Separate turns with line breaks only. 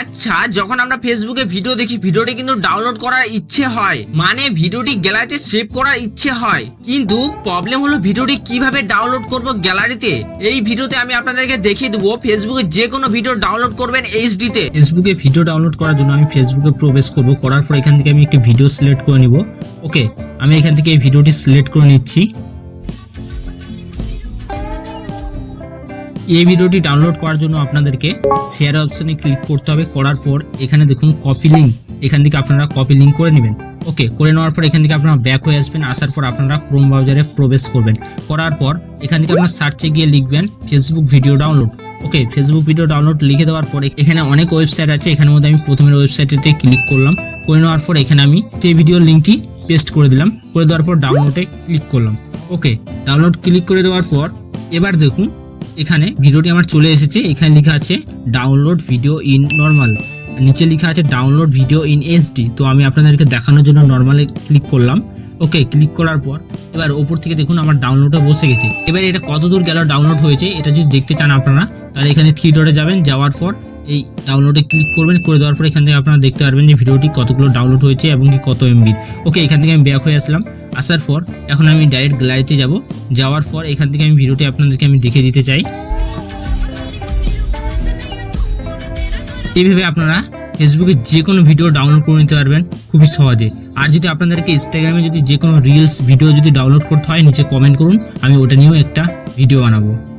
আচ্ছা যখন আমরা ফেসবুকে ভিডিও দেখি ভিডিওটি কিন্তু ডাউনলোড করার ইচ্ছে হয়। মানে ভিডিওটি গ্যালারিতে সেভ করার ইচ্ছে হয়। কিন্তু প্রবলেম হলো ভিডিওটি কীভাবে ডাউনলোড করব গ্যালারিতে এই ভিডিওতে আমি আপনাদেরকে দেখিয়ে দেবো ফেসবুকে যে কোনো ভিডিও ডাউনলোড করবেন এইচডি তে
ফেসবুকে ভিডিও ডাউনলোড করার জন্য আমি ফেসবুকে প্রবেশ করব। করার পর এখান থেকে আমি একটি ভিডিও সিলেক্ট করে নিব। ওকে আমি এখান থেকে এই ভিডিওটি সিলেক্ট করে নিচ্ছি। এই ভিডিওটি ডাউনলোড করার জন্য আপনাদেরকে শেয়ার অপশানে ক্লিক করতে হবে। করার পর এখানে দেখুন কপি লিঙ্ক এখান থেকে আপনারা কপি লিঙ্ক করে নেবেন। ওকে করে নেওয়ার পর এখান থেকে আপনারা ব্যাক হয়ে আসবেন। আসার পর আপনারা ক্রোম ব্রাউজারে প্রবেশ করবেন। করার পর এখান থেকে আপনারা সার্চে গিয়ে লিখবেন Facebook video download okay Facebook video download লিখে দেওয়ার পরে এখানে অনেক ওয়েবসাইট আছে। এখানের মধ্যে আমি প্রথমের ওয়েবসাইটেতে ক্লিক করলাম। করে নেওয়ার পর এখানে আমি সেই ভিডিওর লিঙ্কটি পেস্ট করে দিলাম। করে দেওয়ার পর ডাউনলোডে ক্লিক করলাম। ওকে ডাউনলোড ক্লিক করে দেওয়ার পর এবার দেখুন এখানে ভিডিওটি আমার চলে এসেছে। এখানে লেখা আছে ডাউনলোড ভিডিও ইন নর্মাল নিচে লেখা আছে ডাউনলোড ভিডিও ইন এইচডি তো আমি আপনাদেরকে দেখানোর জন্য নর্মালে ক্লিক করলাম। ওকে ক্লিক করার পর এবার ওপর থেকে দেখুন আমার ডাউনলোডে বসে গেছে। এবার এটা কত দূর গেল ডাউনলোড হয়েছে, এটা যদি দেখতে চান আপনারা, তাহলে এখানে ডটে যাবেন, যাওয়ার পর এই ডাউনলোডে ক্লিক করবেন, করে দেওয়ার পর এখান থেকে আপনারা দেখতে পারবেন যে ভিডিওটি কতগুলো ডাউনলোড হয়েছে এবং কি কত এমবি ওকে, এখান থেকে আমি ব্যাক হয়ে আসলাম। আসার পর এখন আমি ডাইরেক্ট গ্যালারিতে যাব। যাওয়ার পর এখান থেকে আমি ভিডিওটি আপনাদেরকে আমি দেখে দিতে চাই। এইভাবে আপনারা ফেসবুকে যে কোনো ভিডিও ডাউনলোড করে নিতে পারবেন খুবই সহজে। আর যদি আপনাদেরকে ইনস্টাগ্রামে যদি যে কোনো রিলস ভিডিও যদি ডাউনলোড করতে হয়, নিচে কমেন্ট করুন, আমি ওটা নিয়েও একটা ভিডিও বানাবো।